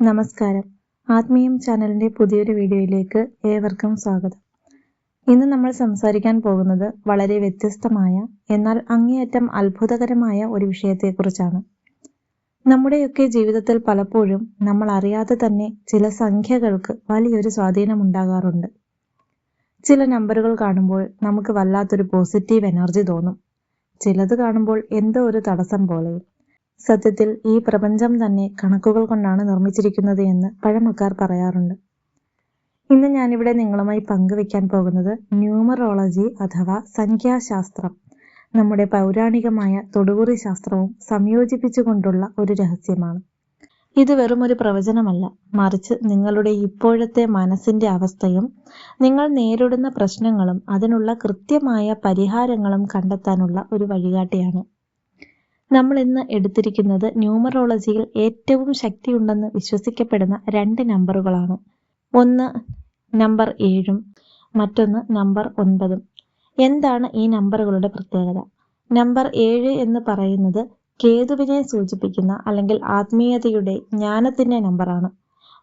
നമസ്കാരം. ആത്മീയം ചാനലിന്റെ പുതിയൊരു വീഡിയോയിലേക്ക് ഏവർക്കും സ്വാഗതം. ഇന്ന് നമ്മൾ സംസാരിക്കാൻ പോകുന്നത് വളരെ വ്യത്യസ്തമായ എന്നാൽ അങ്ങേയറ്റം അത്ഭുതകരമായ ഒരു വിഷയത്തെക്കുറിച്ചാണ്. നമ്മുടെയൊക്കെ ജീവിതത്തിൽ പലപ്പോഴും നമ്മൾ അറിയാതെ തന്നെ ചില സംഖ്യകൾക്ക് വലിയൊരു സ്വാധീനമുണ്ടാകാറുണ്ട് ചില നമ്പറുകൾ കാണുമ്പോൾ നമുക്ക് വല്ലാത്തൊരു പോസിറ്റീവ് എനർജി തോന്നും. ചിലത് കാണുമ്പോൾ എന്തോ ഒരു തടസ്സം പോലെയും. സത്യത്തിൽ ഈ പ്രപഞ്ചം തന്നെ കണക്കുകൾ കൊണ്ടാണ് നിർമ്മിച്ചിരിക്കുന്നത് എന്ന് പഴമക്കാർ പറയാറുണ്ട്. ഇന്ന് ഞാനിവിടെ നിങ്ങളുമായി പങ്കുവെക്കാൻ പോകുന്നത് ന്യൂമറോളജി അഥവാ സംഖ്യാശാസ്ത്രം. നമ്മുടെ പൗരാണികമായ തൊടുകുറി ശാസ്ത്രവും സംയോജിപ്പിച്ചുകൊണ്ടുള്ള ഒരു രഹസ്യമാണ്. ഇത് വെറും ഒരു പ്രവചനമല്ല. മറിച്ച് നിങ്ങളുടെ ഇപ്പോഴത്തെ മനസ്സിന്റെ അവസ്ഥയും നിങ്ങൾ നേരിടുന്ന പ്രശ്നങ്ങളും അതിനുള്ള കൃത്യമായ പരിഹാരങ്ങളും കണ്ടെത്താനുള്ള ഒരു വഴികാട്ടിയാണ്. നമ്മൾ ഇന്ന് എടുത്തിരിക്കുന്നത് ന്യൂമറോളജിയിൽ ഏറ്റവും ശക്തിയുണ്ടെന്ന് വിശ്വസിക്കപ്പെടുന്ന രണ്ട് നമ്പറുകളാണ്. ഒന്ന് നമ്പർ ഏഴും മറ്റൊന്ന് നമ്പർ ഒൻപതും. എന്താണ് ഈ നമ്പറുകളുടെ പ്രത്യേകത? നമ്പർ ഏഴ് എന്ന് പറയുന്നത് കേതുവിനെ സൂചിപ്പിക്കുന്ന അല്ലെങ്കിൽ ആത്മീയതയുടെ ജ്ഞാനത്തിന്റെ നമ്പറാണ്.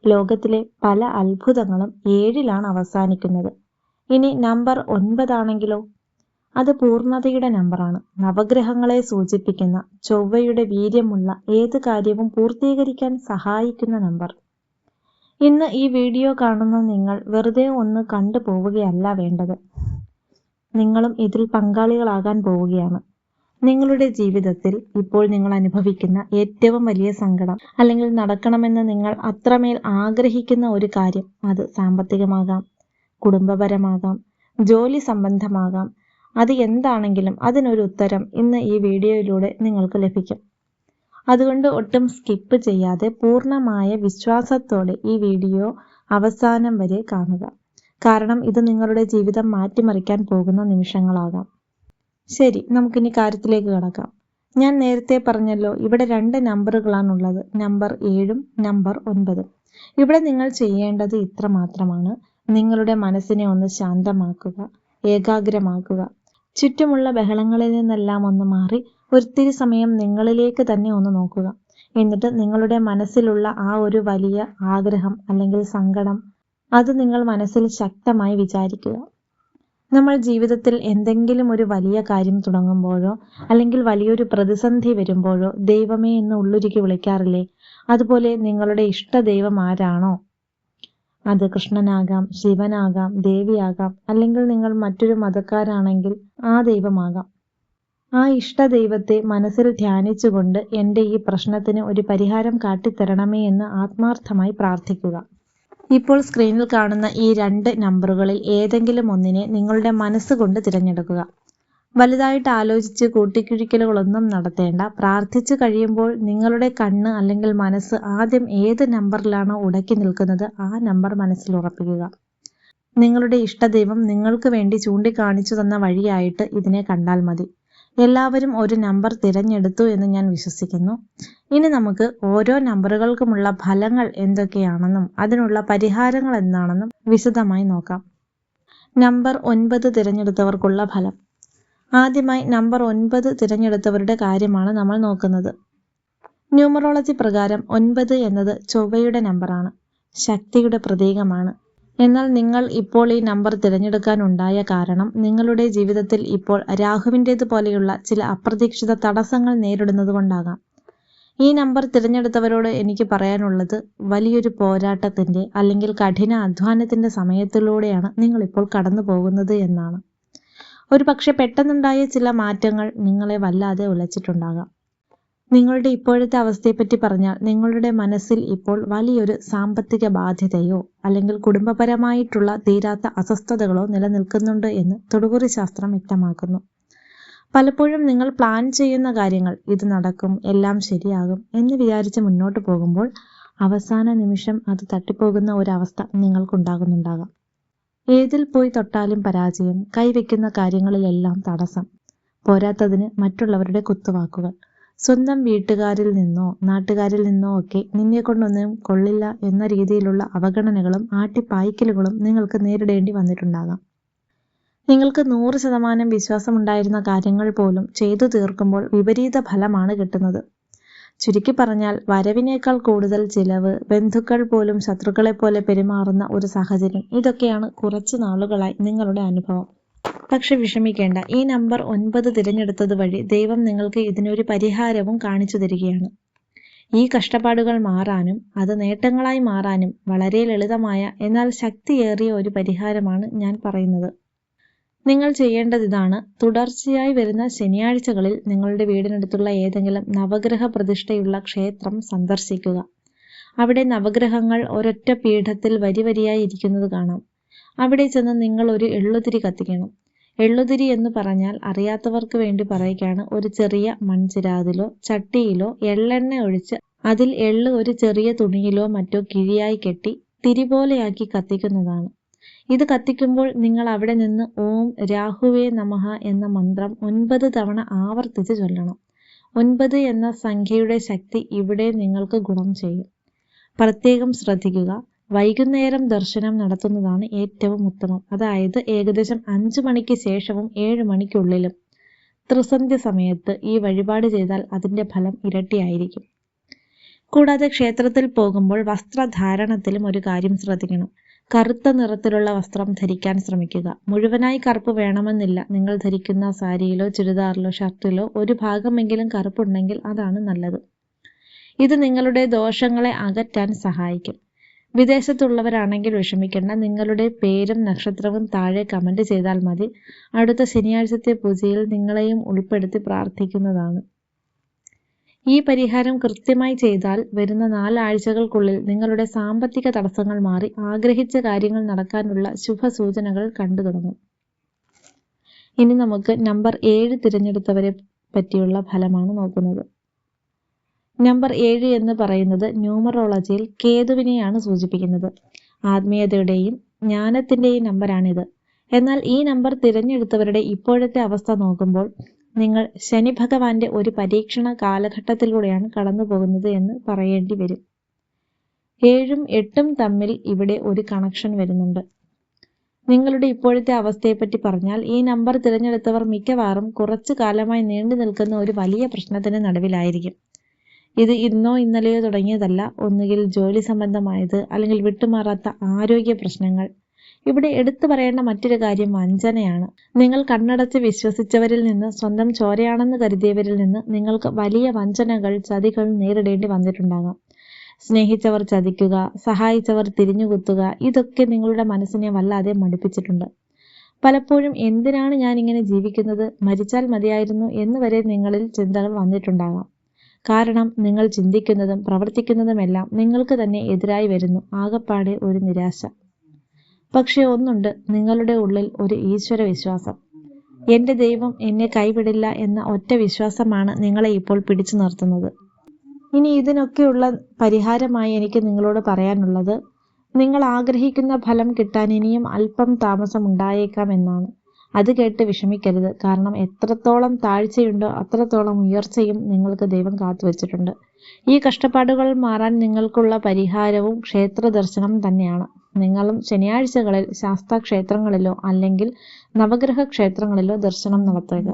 ലോകത്തിലെ പല അത്ഭുതങ്ങളും ഏഴിലാണ് അവസാനിക്കുന്നത്. ഇനി നമ്പർ ഒൻപതാണെങ്കിലോ? അത് പൂർണതയുടെ നമ്പറാണ്. നവഗ്രഹങ്ങളെ സൂചിപ്പിക്കുന്ന ചൊവ്വയുടെ വീര്യമുള്ള ഏത് കാര്യവും പൂർത്തീകരിക്കാൻ സഹായിക്കുന്ന നമ്പർ. ഇന്ന് ഈ വീഡിയോ കാണുന്ന നിങ്ങൾ വെറുതെ ഒന്ന് കണ്ടു പോവുകയല്ല വേണ്ടത്. നിങ്ങളും ഇതിൽ പങ്കാളികളാകാൻ പോവുകയാണ്. നിങ്ങളുടെ ജീവിതത്തിൽ ഇപ്പോൾ നിങ്ങൾ അനുഭവിക്കുന്ന ഏറ്റവും വലിയ സങ്കടം അല്ലെങ്കിൽ നടക്കണമെന്ന് നിങ്ങൾ അത്രമേൽ ആഗ്രഹിക്കുന്ന ഒരു കാര്യം അത് സാമ്പത്തികമാകാം കുടുംബപരമാകാം ജോലി സംബന്ധമാകാം അത് എന്താണെങ്കിലും അതിനൊരു ഉത്തരം ഇന്ന് ഈ വീഡിയോയിലൂടെ നിങ്ങൾക്ക് ലഭിക്കും. അതുകൊണ്ട് ഒട്ടും സ്കിപ്പ് ചെയ്യാതെ പൂർണമായ വിശ്വാസത്തോടെ ഈ വീഡിയോ അവസാനം വരെ കാണുക. കാരണം ഇത് നിങ്ങളുടെ ജീവിതം മാറ്റിമറിക്കാൻ പോകുന്ന നിമിഷങ്ങളാകാം. ശരി നമുക്കിനി കാര്യത്തിലേക്ക് കടക്കാം. ഞാൻ നേരത്തെ പറഞ്ഞല്ലോ ഇവിടെ രണ്ട് നമ്പറുകളാണുള്ളത്. നമ്പർ ഏഴും നമ്പർ ഒൻപതും. ഇവിടെ നിങ്ങൾ ചെയ്യേണ്ടത് ഇത്ര മാത്രമാണ്. നിങ്ങളുടെ മനസ്സിനെ ഒന്ന് ശാന്തമാക്കുക ഏകാഗ്രമാക്കുക. ചുറ്റുമുള്ള ബഹളങ്ങളിൽ നിന്നെല്ലാം ഒന്ന് മാറി ഒരിത്തിരി സമയം നിങ്ങളിലേക്ക് തന്നെ ഒന്ന് നോക്കുക. എന്നിട്ട് നിങ്ങളുടെ മനസ്സിലുള്ള ആ ഒരു വലിയ ആഗ്രഹം അല്ലെങ്കിൽ സങ്കടം അത് നിങ്ങൾ മനസ്സിൽ ശക്തമായി വിചാരിക്കുക. നമ്മൾ ജീവിതത്തിൽ എന്തെങ്കിലും ഒരു വലിയ കാര്യം തുടങ്ങുമ്പോഴോ അല്ലെങ്കിൽ വലിയൊരു പ്രതിസന്ധി വരുമ്പോഴോ ദൈവമേ എന്ന് ഉള്ളുരുക്കി വിളിക്കാറില്ലേ? അതുപോലെ നിങ്ങളുടെ ഇഷ്ട ദൈവം ആരാണോ അത് കൃഷ്ണനാകാം ശിവനാകാം ദേവിയാകാം അല്ലെങ്കിൽ നിങ്ങൾ മറ്റൊരു മതക്കാരാണെങ്കിൽ ആ ദൈവമാകാം. ആ ഇഷ്ട ദൈവത്തെ മനസ്സിൽ ധ്യാനിച്ചുകൊണ്ട് എന്റെ ഈ പ്രശ്നത്തിന് ഒരു പരിഹാരം കാട്ടിത്തരണമേ എന്ന് ആത്മാർത്ഥമായി പ്രാർത്ഥിക്കുക. ഇപ്പോൾ സ്ക്രീനിൽ കാണുന്ന ഈ രണ്ട് നമ്പറുകളിൽ ഏതെങ്കിലും ഒന്നിനെ നിങ്ങളുടെ മനസ്സുകൊണ്ട് തിരഞ്ഞെടുക്കുക. വലുതായിട്ട് ആലോചിച്ച് കൂട്ടിക്കിഴിക്കലുകളൊന്നും നടത്തേണ്ട. പ്രാർത്ഥിച്ചു കഴിയുമ്പോൾ നിങ്ങളുടെ കണ്ണ് അല്ലെങ്കിൽ മനസ്സ് ആദ്യം ഏത് നമ്പറിലാണോ ഉടക്കി നിൽക്കുന്നത് ആ നമ്പർ മനസ്സിൽ ഉറപ്പിക്കുക. നിങ്ങളുടെ ഇഷ്ടദൈവം നിങ്ങൾക്ക് വേണ്ടി ചൂണ്ടിക്കാണിച്ചു തന്ന വഴിയായിട്ട് ഇതിനെ കണ്ടാൽ മതി. എല്ലാവരും ഒരു നമ്പർ തിരഞ്ഞെടുത്തു എന്ന് ഞാൻ വിശ്വസിക്കുന്നു. ഇനി നമുക്ക് ഓരോ നമ്പറുകൾക്കുമുള്ള ഫലങ്ങൾ എന്തൊക്കെയാണെന്നും അതിനുള്ള പരിഹാരങ്ങൾ എന്താണെന്നും വിശദമായി നോക്കാം. നമ്പർ ഒൻപത് തിരഞ്ഞെടുത്തവർക്കുള്ള ഫലം. ആദ്യമായി നമ്പർ ഒൻപത് തിരഞ്ഞെടുത്തവരുടെ കാര്യമാണ് നമ്മൾ നോക്കുന്നത്. ന്യൂമറോളജി പ്രകാരം ഒൻപത് എന്നത് ചൊവ്വയുടെ നമ്പറാണ്. ശക്തിയുടെ പ്രതീകമാണ്. എന്നാൽ നിങ്ങൾ ഇപ്പോൾ ഈ നമ്പർ തിരഞ്ഞെടുക്കാനുണ്ടായ കാരണം നിങ്ങളുടെ ജീവിതത്തിൽ ഇപ്പോൾ രാഹുവിന്റേത് പോലെയുള്ള ചില അപ്രതീക്ഷിത തടസ്സങ്ങൾ നേരിടുന്നത് കൊണ്ടാകാം. ഈ നമ്പർ തിരഞ്ഞെടുത്തവരോട് എനിക്ക് പറയാനുള്ളത് വലിയൊരു പോരാട്ടത്തിന്റെ അല്ലെങ്കിൽ കഠിന അധ്വാനത്തിന്റെ സമയത്തിലൂടെയാണ് നിങ്ങളിപ്പോൾ കടന്നു പോകുന്നത് എന്നാണ്. ഒരു പക്ഷെ പെട്ടെന്നുണ്ടായ ചില മാറ്റങ്ങൾ നിങ്ങളെ വല്ലാതെ ഉലച്ചിട്ടുണ്ടാകാം. നിങ്ങളുടെ ഇപ്പോഴത്തെ അവസ്ഥയെപ്പറ്റി പറഞ്ഞാൽ നിങ്ങളുടെ മനസ്സിൽ ഇപ്പോൾ വലിയൊരു സാമ്പത്തിക ബാധ്യതയോ അല്ലെങ്കിൽ കുടുംബപരമായിട്ടുള്ള തീരാത്ത അസ്വസ്ഥതകളോ നിലനിൽക്കുന്നുണ്ട് എന്ന് തൊടുകുറി ശാസ്ത്രം വ്യക്തമാക്കുന്നു. പലപ്പോഴും നിങ്ങൾ പ്ലാൻ ചെയ്യുന്ന കാര്യങ്ങൾ ഇത് നടക്കും എല്ലാം ശരിയാകും എന്ന് വിചാരിച്ച് മുന്നോട്ട് പോകുമ്പോൾ അവസാന നിമിഷം അത് തട്ടിപ്പോകുന്ന ഒരവസ്ഥ നിങ്ങൾക്കുണ്ടാകുന്നുണ്ടാകാം. ഏതിൽ പോയി തൊട്ടാലും പരാജയം കൈവയ്ക്കുന്ന കാര്യങ്ങളിലെല്ലാം തടസ്സം. പോരാത്തതിന് മറ്റുള്ളവരുടെ കുത്തുവാക്കുകൾ. സ്വന്തം വീട്ടുകാരിൽ നിന്നോ നാട്ടുകാരിൽ നിന്നോ ഒക്കെ നിന്നെ കൊണ്ടൊന്നും കൊള്ളില്ല എന്ന രീതിയിലുള്ള അവഗണനകളും ആട്ടിപ്പായ്ക്കലുകളും നിങ്ങൾക്ക് നേരിടേണ്ടി വന്നിട്ടുണ്ടാകാം. നിങ്ങൾക്ക് നൂറ് ശതമാനം വിശ്വാസമുണ്ടായിരുന്ന കാര്യങ്ങൾ പോലും ചെയ്തു തീർക്കുമ്പോൾ വിപരീത ഫലമാണ് കിട്ടുന്നത്. ചുരുക്കി പറഞ്ഞാൽ വരവിനേക്കാൾ കൂടുതൽ ചിലവ് ബന്ധുക്കൾ പോലും ശത്രുക്കളെ പോലെ പെരുമാറുന്ന ഒരു സാഹചര്യം. ഇതൊക്കെയാണ് കുറച്ച് നാളുകളായി നിങ്ങളുടെ അനുഭവം. പക്ഷെ വിഷമിക്കേണ്ട ഈ നമ്പർ ഒൻപത് തിരഞ്ഞെടുത്തത് വഴി ദൈവം നിങ്ങൾക്ക് ഇതിനൊരു പരിഹാരവും കാണിച്ചു തരികയാണ്. ഈ കഷ്ടപ്പാടുകൾ മാറാനും അത് നേട്ടങ്ങളായി മാറാനും വളരെ ലളിതമായ എന്നാൽ ശക്തിയേറിയ ഒരു പരിഹാരമാണ് ഞാൻ പറയുന്നത്. നിങ്ങൾ ചെയ്യേണ്ടത് ഇതാണ്. തുടർച്ചയായി വരുന്ന ശനിയാഴ്ചകളിൽ നിങ്ങളുടെ വീടിനടുത്തുള്ള ഏതെങ്കിലും നവഗ്രഹ പ്രതിഷ്ഠയുള്ള ക്ഷേത്രം സന്ദർശിക്കുക. അവിടെ നവഗ്രഹങ്ങൾ ഒരൊറ്റ പീഠത്തിൽ വരി വരിയായി ഇരിക്കുന്നത് കാണാം. അവിടെ ചെന്ന് നിങ്ങൾ ഒരു എള്ളുതിരി കത്തിക്കണം. എള്ളുതിരി എന്ന് പറഞ്ഞാൽ അറിയാത്തവർക്ക് വേണ്ടി പറയുകയാണ് ഒരു ചെറിയ മൺചിരാതിലോ ചട്ടിയിലോ എള്ളെണ്ണ ഒഴിച്ച് അതിൽ എള്ള് ഒരു ചെറിയ തുണിയിലോ മറ്റോ കിഴിയായി കെട്ടി തിരി പോലെയാക്കി കത്തിക്കുന്നതാണ്. ഇത് കത്തിക്കുമ്പോൾ നിങ്ങൾ അവിടെ നിന്ന് ഓം രാഹുവേ നമഹ എന്ന മന്ത്രം ഒൻപത് തവണ ആവർത്തിച്ച് ചൊല്ലണം. ഒൻപത് എന്ന സംഖ്യയുടെ ശക്തി ഇവിടെ നിങ്ങൾക്ക് ഗുണം ചെയ്യും. പ്രത്യേകം ശ്രദ്ധിക്കുക. വൈകുന്നേരം ദർശനം നടത്തുന്നതാണ് ഏറ്റവും ഉത്തമം. അതായത് ഏകദേശം അഞ്ചു മണിക്ക് ശേഷവും ഏഴ് മണിക്കുള്ളിലും. ത്രിസന്ധ്യ സമയത്ത് ഈ വഴിപാട് ചെയ്താൽ അതിന്റെ ഫലം ഇരട്ടിയായിരിക്കും. കൂടാതെ ക്ഷേത്രത്തിൽ പോകുമ്പോൾ വസ്ത്രധാരണത്തിലും ഒരു കാര്യം ശ്രദ്ധിക്കണം. കറുത്ത നിറത്തിലുള്ള വസ്ത്രം ധരിക്കാൻ ശ്രമിക്കുക. മുഴുവനായി കറുപ്പ് വേണമെന്നില്ല. നിങ്ങൾ ധരിക്കുന്ന സാരിയിലോ ചുരിദാറിലോ ഷർട്ടിലോ ഒരു ഭാഗമെങ്കിലും കറുപ്പുണ്ടെങ്കിൽ അതാണ് നല്ലത്. ഇത് നിങ്ങളുടെ ദോഷങ്ങളെ അകറ്റാൻ സഹായിക്കും. വിദേശത്തുള്ളവരാണെങ്കിൽ വിഷമിക്കേണ്ട. നിങ്ങളുടെ പേരും നക്ഷത്രവും താഴെ കമന്റ് ചെയ്താൽ മതി. അടുത്ത ശനിയാഴ്ചത്തെ പൂജയിൽ നിങ്ങളെയും ഉൾപ്പെടുത്തി പ്രാർത്ഥിക്കുന്നതാണ്. ഈ പരിഹാരം കൃത്യമായി ചെയ്താൽ വരുന്ന നാലാഴ്ചകൾക്കുള്ളിൽ നിങ്ങളുടെ സാമ്പത്തിക തടസ്സങ്ങൾ മാറി ആഗ്രഹിച്ച കാര്യങ്ങൾ നടക്കാനുള്ള ശുഭസൂചനകൾ കണ്ടു തുടങ്ങും. ഇനി നമുക്ക് നമ്പർ ഏഴ് തിരഞ്ഞെടുത്തവരെ പറ്റിയുള്ള ഫലമാണ് നോക്കുന്നത്. നമ്പർ ഏഴ് എന്ന് പറയുന്നത് ന്യൂമറോളജിയിൽ കേതുവിനെയാണ് സൂചിപ്പിക്കുന്നത്. ആത്മീയതയുടെയും ജ്ഞാനത്തിന്റെയും നമ്പറാണിത്. എന്നാൽ ഈ നമ്പർ തിരഞ്ഞെടുത്തവരുടെ ഇപ്പോഴത്തെ അവസ്ഥ നോക്കുമ്പോൾ നിങ്ങൾ ശനി ഭഗവാന്റെ ഒരു പരീക്ഷണ കാലഘട്ടത്തിലൂടെയാണ് കടന്നു പോകുന്നത് എന്ന് പറയേണ്ടി വരും. ഏഴും എട്ടും തമ്മിൽ ഇവിടെ ഒരു കണക്ഷൻ വരുന്നുണ്ട്. നിങ്ങളുടെ ഇപ്പോഴത്തെ അവസ്ഥയെപ്പറ്റി പറഞ്ഞാൽ ഈ നമ്പർ തിരഞ്ഞെടുത്തവർ മിക്കവാറും കുറച്ചു കാലമായി നീണ്ടു നിൽക്കുന്ന ഒരു വലിയ പ്രശ്നത്തിന് നടുവിലായിരിക്കും. ഇത് ഇന്നോ ഇന്നലെയോ തുടങ്ങിയതല്ല. ഒന്നുകിൽ ജോലി സംബന്ധമായത് അല്ലെങ്കിൽ വിട്ടുമാറാത്ത ആരോഗ്യ പ്രശ്നങ്ങൾ ഇവിടെ എടുത്തു പറയേണ്ട മറ്റൊരു കാര്യം വഞ്ചനയാണ്. നിങ്ങൾ കണ്ണടച്ച് വിശ്വസിച്ചവരിൽ നിന്ന് സ്വന്തം ചോരയാണെന്ന് കരുതിയവരിൽ നിന്ന് നിങ്ങൾക്ക് വലിയ വഞ്ചനകൾ ചതികൾ നേരിടേണ്ടി വന്നിട്ടുണ്ടാകാം. സ്നേഹിച്ചവർ ചതിക്കുക സഹായിച്ചവർ തിരിഞ്ഞുകുത്തുക ഇതൊക്കെ നിങ്ങളുടെ മനസ്സിനെ വല്ലാതെ മടുപ്പിച്ചിട്ടുണ്ട്. പലപ്പോഴും എന്തിനാണ് ഞാൻ ഇങ്ങനെ ജീവിക്കുന്നത്? മരിച്ചാൽ മതിയായിരുന്നു എന്ന് വരെ നിങ്ങളിൽ ചിന്തകൾ വന്നിട്ടുണ്ടാകാം. കാരണം നിങ്ങൾ ചിന്തിക്കുന്നതും പ്രവർത്തിക്കുന്നതുമെല്ലാം നിങ്ങൾക്ക് തന്നെ എതിരായി വരുന്നു. ആകപ്പാടെ ഒരു നിരാശ. പക്ഷെ ഒന്നുണ്ട് നിങ്ങളുടെ ഉള്ളിൽ ഒരു ഈശ്വര വിശ്വാസം എന്റെ ദൈവം എന്നെ കൈവിടില്ല എന്ന ഒറ്റ വിശ്വാസമാണ് നിങ്ങളെ ഇപ്പോൾ പിടിച്ചു നിർത്തുന്നത്. ഇനി ഇതിനൊക്കെയുള്ള പരിഹാരമായി എനിക്ക് നിങ്ങളോട് പറയാനുള്ളത് നിങ്ങൾ ആഗ്രഹിക്കുന്ന ഫലം കിട്ടാൻ ഇനിയും അല്പം താമസം ഉണ്ടായേക്കാം എന്നാണ്. അത് കേട്ട് വിഷമിക്കരുത്. കാരണം എത്രത്തോളം താഴ്ചയുണ്ടോ അത്രത്തോളം ഉയർച്ചയും നിങ്ങൾക്ക് ദൈവം കാത്തുവച്ചിട്ടുണ്ട്. ഈ കഷ്ടപ്പാടുകൾ മാറാൻ നിങ്ങൾക്കുള്ള പരിഹാരവും ക്ഷേത്ര ദർശനം തന്നെയാണ്. നിങ്ങളും ശനിയാഴ്ചകളിൽ ശാസ്താ ക്ഷേത്രങ്ങളിലോ അല്ലെങ്കിൽ നവഗ്രഹ ക്ഷേത്രങ്ങളിലോ ദർശനം നടത്തുക.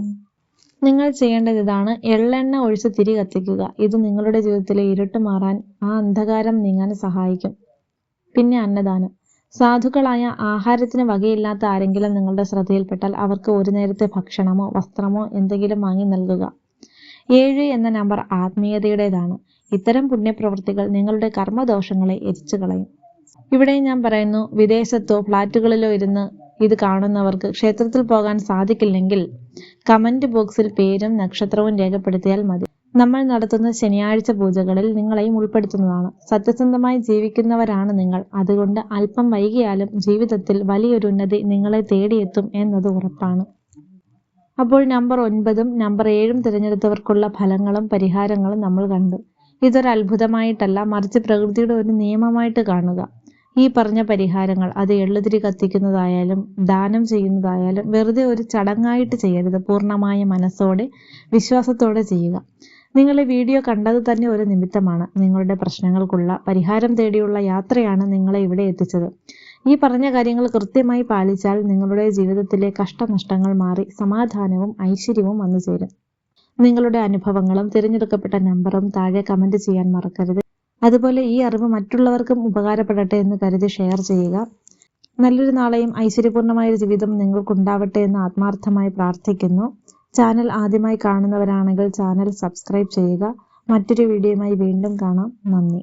നിങ്ങൾ ചെയ്യേണ്ടത് ഇതാണ്. എള്ളെണ്ണ ഒഴിച്ച് തിരി കത്തിക്കുക. ഇത് നിങ്ങളുടെ ജീവിതത്തിലെ ഇരുട്ട് മാറാൻ ആ അന്ധകാരം നീങ്ങാൻ സഹായിക്കും. പിന്നെ അന്നദാനം. സാധുക്കളായ ആഹാരത്തിന് വകയില്ലാത്ത ആരെങ്കിലും നിങ്ങളുടെ ശ്രദ്ധയിൽപ്പെട്ടാൽ അവർക്ക് ഒരു നേരത്തെ ഭക്ഷണമോ വസ്ത്രമോ എന്തെങ്കിലും വാങ്ങി നൽകുക. ഏഴ് എന്ന നമ്പർ ആത്മീയതയുടേതാണ്. ഇത്തരം പുണ്യപ്രവൃത്തികൾ നിങ്ങളുടെ കർമ്മദോഷങ്ങളെ എരിച്ചു കളയും ഇവിടെ ഞാൻ പറയുന്നു വിദേശത്തോ ഫ്ലാറ്റുകളിലോ ഇരുന്ന് ഇത് കാണുന്നവർക്ക് ക്ഷേത്രത്തിൽ പോകാൻ സാധിക്കില്ലെങ്കിൽ കമന്റ് ബോക്സിൽ പേരും നക്ഷത്രവും രേഖപ്പെടുത്തിയാൽ മതി. നമ്മൾ നടത്തുന്ന ശനിയാഴ്ച പൂജകളിൽ നിങ്ങളെയും ഉൾപ്പെടുത്തുന്നതാണ്. സത്യസന്ധമായി ജീവിക്കുന്നവരാണ് നിങ്ങൾ. അതുകൊണ്ട് അല്പം വൈകിയാലും ജീവിതത്തിൽ വലിയൊരു ഉന്നതി നിങ്ങളെ തേടിയെത്തും എന്നത് ഉറപ്പാണ്. അപ്പോൾ നമ്പർ ഒൻപതും നമ്പർ ഏഴും തിരഞ്ഞെടുത്തവർക്കുള്ള ഫലങ്ങളും പരിഹാരങ്ങളും നമ്മൾ കണ്ടു. ഇതൊരു അത്ഭുതമായിട്ടല്ല മറിച്ച് പ്രകൃതിയുടെ ഒരു നിയമമായിട്ട് കാണുക. ഈ പറഞ്ഞ പരിഹാരങ്ങൾ അത് എള്ളുതിരി കത്തിക്കുന്നതായാലും ദാനം ചെയ്യുന്നതായാലും വെറുതെ ഒരു ചടങ്ങായിട്ട് ചെയ്യരുത്. പൂർണമായ മനസ്സോടെ വിശ്വാസത്തോടെ ചെയ്യുക. നിങ്ങൾ ഈ വീഡിയോ കണ്ടത് തന്നെ ഒരു നിമിത്തമാണ്. നിങ്ങളുടെ പ്രശ്നങ്ങൾക്കുള്ള പരിഹാരം തേടിയുള്ള യാത്രയാണ് നിങ്ങളെ ഇവിടെ എത്തിച്ചത്. ഈ പറഞ്ഞ കാര്യങ്ങൾ കൃത്യമായി പാലിച്ചാൽ നിങ്ങളുടെ ജീവിതത്തിലെ കഷ്ടനഷ്ടങ്ങൾ മാറി സമാധാനവും ഐശ്വര്യവും വന്നു ചേരും. നിങ്ങളുടെ അനുഭവങ്ങളും തിരഞ്ഞെടുക്കപ്പെട്ട നമ്പറും താഴെ കമന്റ് ചെയ്യാൻ മറക്കരുത്. അതുപോലെ ഈ അറിവ് മറ്റുള്ളവർക്കും ഉപകാരപ്പെടട്ടെ എന്ന് കരുതി ഷെയർ ചെയ്യുക. നല്ലൊരു നാളെയും ഐശ്വര്യപൂർണമായ ഒരു ജീവിതം നിങ്ങൾക്കുണ്ടാവട്ടെ എന്ന് ആത്മാർത്ഥമായി പ്രാർത്ഥിക്കുന്നു. ചാനൽ ആദ്യമായി കാണുന്നവരാണെങ്കിൽ ചാനൽ സബ്സ്ക്രൈബ് ചെയ്യുക. മറ്റൊരു വീഡിയോയുമായി വീണ്ടും കാണാം. നന്ദി.